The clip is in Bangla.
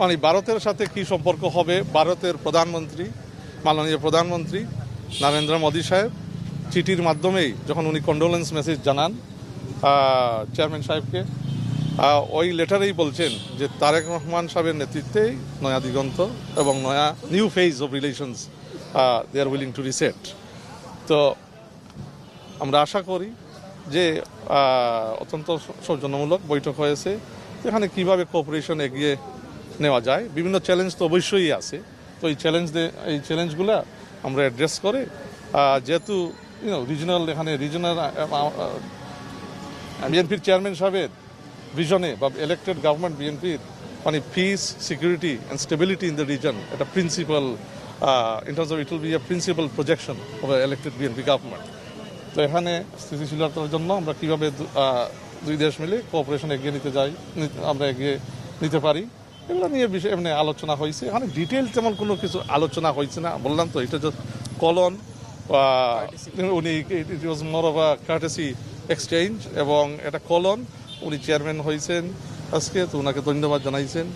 মানে ভারতের সাথে কি সম্পর্ক হবে? ভারতের প্রধানমন্ত্রী, মাননীয় প্রধানমন্ত্রী নরেন্দ্র মোদী সাহেব চিঠির মাধ্যমেই যখন উনি কন্ডোলেন্স মেসেজ জানান চেয়ারম্যান সাহেবকে ওই লেটারেই বলছেন যে তারেক রহমান সাহেবের নেতৃত্বেই নয়া দিগন্ত এবং নয়া new phase of relations they are willing to reset তো আমরা আশা করি যে অত্যন্ত সৌজন্যমূলক বৈঠক হয়েছে, এখানে কীভাবে কোঅপারেশন এগিয়ে নেওয়া যায়। বিভিন্ন চ্যালেঞ্জ তো অবশ্যই আছে। তো এই চ্যালেঞ্জ এই চ্যালেঞ্জগুলো আমরা অ্যাড্রেস করে যেহেতু ইউনো রিজনাল এখানে রিজনাল বিএনপির চেয়ারম্যান সাহেবের ভিশনে বা ইলেক্টেড গভর্নমেন্ট বিএনপির মানে peace security and stability in the region এটা principle in terms of it will be a principal projection of elected BNP government তো এখানে স্থিতিশীলতার জন্য আমরা কীভাবে দুই দেশ মিলে কোঅপারেশন এগিয়ে নিতে যাই আমরা এগিয়ে নিতে পারি। এগুলো নিয়ে বিষয় এমনি আলোচনা হয়েছে। এখানে ডিটেল তেমন কোনো কিছু আলোচনা হয়েছে না। বললাম তো এটা just কলন বা উনি it was more of a courtesy exchange এবং এটা কলন উনি চেয়ারম্যান হয়েছেন আজকে তো ওনাকে ধন্যবাদ জানাইছেন।